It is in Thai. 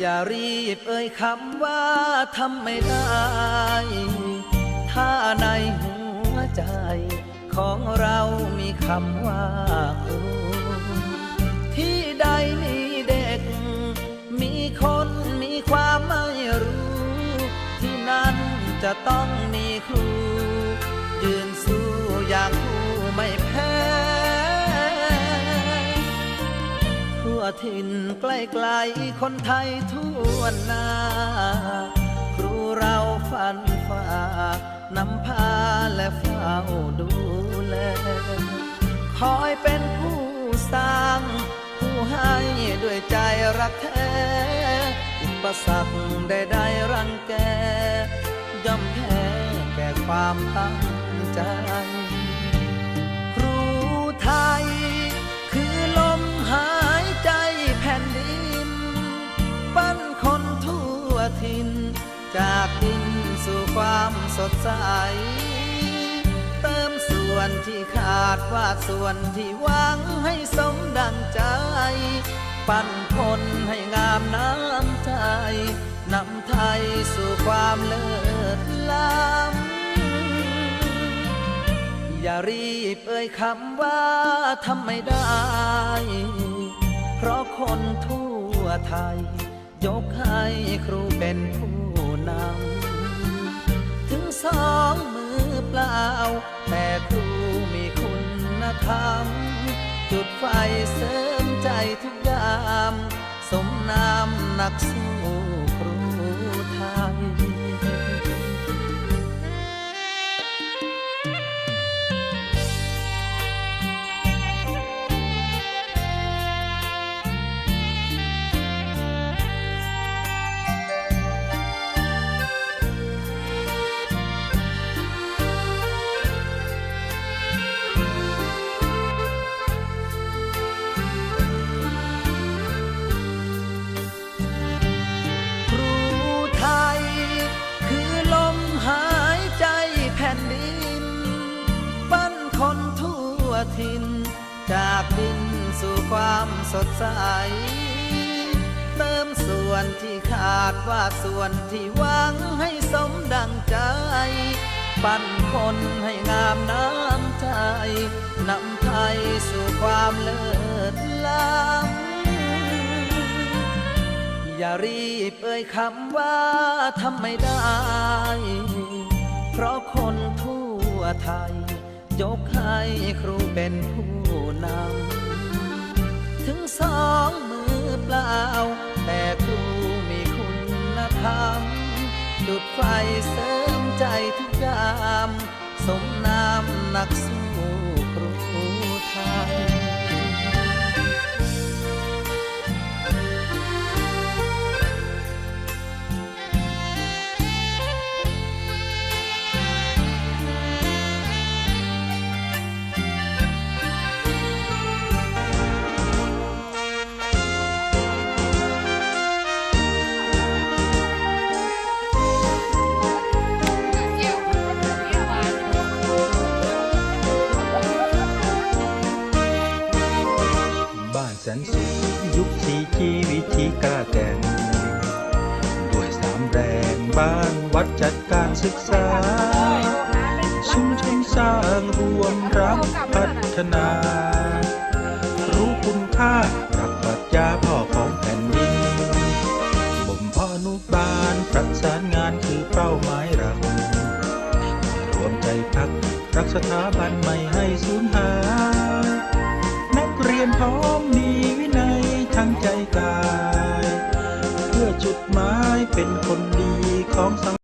อย่ารีบเอ่ยคำว่าทำไม่ได้ ถ้าในหัวใจ ของเรามีคำว่าครูที่ใดมีเด็ก มีคนมีความไม่รู้ ที่นั้นจะต้องมีครู ถิ่นใกล้ๆคนไทยทั่วหน้า ครูเราฟันฝ่านำพาและเฝ้าดูแล คอยเป็นผู้สร้าง ผู้ให้ด้วยใจรักแท้ อุปสรรคใดๆรังแก ย่อมแพ้แก่ความตั้งใจ ครูไทย ความสดใส เติมส่วนที่ขาดว่าส่วนที่หวังให้สมดังใจ ปั้นคนให้งามน้ำใจนำไทยสู่ความเลิศล้ำ อย่ารีบเอ่ยคำว่าทำไม่ได้ เพราะคนทั่วไทย ยกให้ครูเป็นผู้นำ สองมือเปล่า แต่ครูมีคุณธรรม จุดไฟเสริมใจทุกยาม สมนามนักสู้ ทิน จากดินสู่ความสดใส เติมส่วนที่ขาดว่าส่วนที่หวังให้สมดังใจ ปั้นคนให้งามน้ำใจนำไทยสู่ความเลิศล้ำอย่ารีบเอ่ยคำว่าทำไม่ได้ เพราะคนทั่วไทย ยกให้ครูเป็นผู้นำ ถึงสองมือเปล่า แต่ครูมีคุณธรรมจุดไฟเสริมใจทุกยาม สมนามนัก กล้าแก่นด้วยสามแรงบ้านวัดจัดการศึกษา ชุมชนสร้างรวมรักพัฒนา รู้คุณค่ารักปรัชญาพ่อของแผ่นดินบ่มพ่อนุบาลประสาน หมายเป็นคนดีของสัง